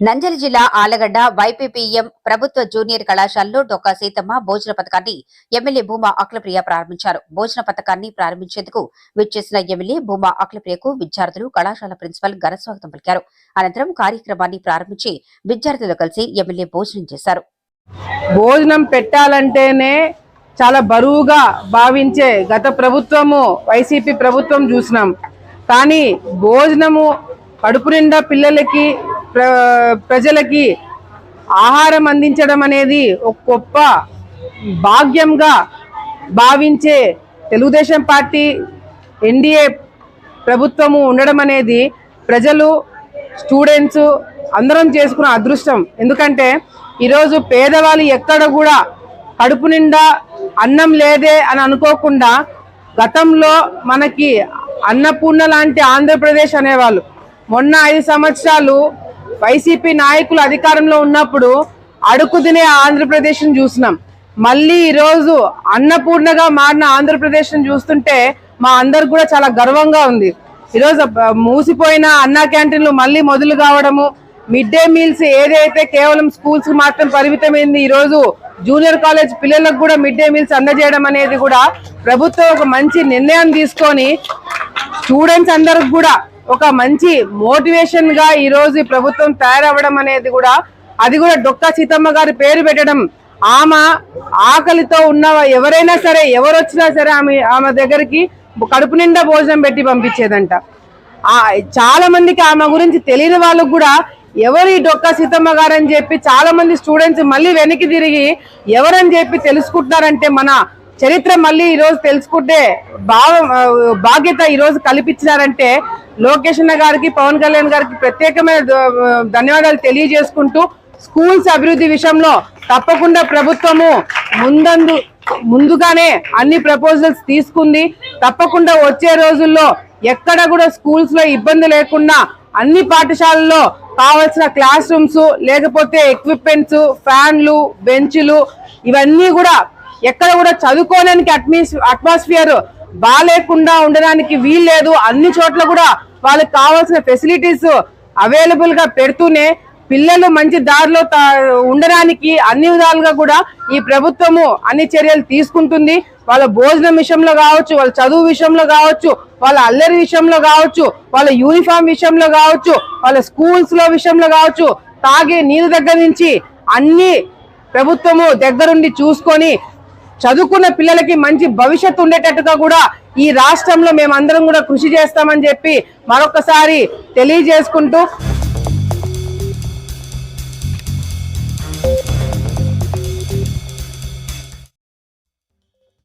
నంద్యాల జిల్లా ఆలగడ్డ వైపీపీఎం ప్రభుత్వ జూనియర్ కళాశాలలో డొక్కా సీతమ్మ భోజన పథకాన్ని ఎమ్మెల్యే భూమా అఖిలప్రియ ప్రారంభించారు. భోజన పథకాన్ని ప్రారంభించేందుకు విచ్చేసిన ఎమ్మెల్యే భూమా అఖిలప్రియకు విద్యార్థులు కళాశాల ప్రిన్సిపల్ ఘనస్వాగతం పలికారు. అనంతరం కార్యక్రమాన్ని ప్రారంభించి విద్యార్థులు కలిసి ఎమ్మెల్యే భోజనం చేశారు. భోజనం పెట్టాలంటేనే చాలా బరువుగా భావించే గత ప్రభుత్వము వైసీపీ ప్రభుత్వం చూసినాం. కానీ భోజనము కడుపు నిండా పిల్లలకి ప్రజలకి ఆహారం అందించడం అనేది ఒక గొప్ప భాగ్యంగా భావించే తెలుగుదేశం పార్టీ ఎన్డీఏ ప్రభుత్వము ఉండడం అనేది ప్రజలు స్టూడెంట్స్ అందరం చేసుకున్న అదృష్టం. ఎందుకంటే ఈరోజు పేదవాళ్ళు ఎక్కడ కూడా కడుపు నిండా అన్నం లేదే అని అనుకోకుండా గతంలో మనకి అన్నపూర్ణ లాంటి ఆంధ్రప్రదేశ్ అనేవాళ్ళు. మొన్న ఐదు సంవత్సరాలు వైసీపీ నాయకులు అధికారంలో ఉన్నప్పుడు అడుగు తినే ఆంధ్రప్రదేశ్ని చూసినాం. మళ్ళీ ఈరోజు అన్నపూర్ణగా మారిన ఆంధ్రప్రదేశ్ని చూస్తుంటే మా అందరికి కూడా చాలా గర్వంగా ఉంది. ఈరోజు మూసిపోయిన అన్నా క్యాంటీన్లు మళ్ళీ మొదలు కావడము మిడ్ డే మీల్స్ ఏదైతే కేవలం స్కూల్స్ మాత్రం పరిమితమైంది ఈరోజు జూనియర్ కాలేజ్ పిల్లలకు కూడా మిడ్ డే మీల్స్ అందజేయడం అనేది కూడా ప్రభుత్వం ఒక మంచి నిర్ణయం తీసుకొని స్టూడెంట్స్ అందరికి కూడా ఒక మంచి మోటివేషన్గా ఈ రోజు ప్రభుత్వం తయారవ్వడం అనేది కూడా అది కూడా డొక్కా సీతమ్మ గారి పేరు పెట్టడం. ఆమె ఆకలితో ఉన్న ఎవరైనా సరే ఎవరు వచ్చినా సరే ఆమె ఆమె దగ్గరికి కడుపు నిండా భోజనం పెట్టి పంపించేదంట. చాలా మందికి ఆమె గురించి తెలియని వాళ్ళకు కూడా ఎవరు ఈ డొక్కా సీతమ్మ గారు అని చెప్పి చాలా మంది స్టూడెంట్స్ మళ్ళీ వెనక్కి తిరిగి ఎవరని చెప్పి తెలుసుకుంటున్నారంటే మన చరిత్ర మళ్ళీ ఈ రోజు తెలుసుకుంటే భావం బాధ్యత ఈ రోజు కల్పించినారంటే లోకేష్ అన్న గారికి పవన్ కళ్యాణ్ గారికి ప్రత్యేకమైన ధన్యవాదాలు తెలియజేసుకుంటూ స్కూల్స్ అభివృద్ధి విషయంలో తప్పకుండా ప్రభుత్వము ముందందు ముందుగానే అన్ని ప్రపోజల్స్ తీసుకుంది. తప్పకుండా వచ్చే రోజుల్లో ఎక్కడ కూడా స్కూల్స్లో ఇబ్బంది లేకుండా అన్ని పాఠశాలల్లో కావాల్సిన క్లాస్ రూమ్స్ లేకపోతే ఎక్విప్మెంట్స్ ఫ్యాన్లు బెంచ్లు ఇవన్నీ కూడా ఎక్కడ కూడా చదువుకోవడానికి అట్మీస్ అట్మాస్ఫియర్ బాగాలేకుండా ఉండడానికి వీల్లేదు. అన్ని చోట్ల కూడా వాళ్ళకి కావాల్సిన ఫెసిలిటీస్ అవైలబుల్గా పెడుతూనే పిల్లలు మంచి దారిలో తా- ఉండడానికి అన్ని విధాలుగా కూడా ఈ ప్రభుత్వము అన్ని చర్యలు తీసుకుంటుంది. వాళ్ళ భోజనం విషయంలో కావచ్చు వాళ్ళ చదువు విషయంలో కావచ్చు వాళ్ళ అల్లరి విషయంలో కావచ్చు వాళ్ళ యూనిఫామ్ విషయంలో కావచ్చు వాళ్ళ స్కూల్స్లో విషయంలో కావచ్చు తాగే నీరు దగ్గర నుంచి అన్ని ప్రభుత్వము దగ్గరుండి చూసుకొని చదువుకున్న పిల్లలకి మంచి భవిష్యత్తు ఉండేటట్టుగా కూడా ఈ రాష్ట్రంలో మేమందరం కూడా కృషి చేస్తామని చెప్పి మరొకసారి తెలియజేసుకుంటూ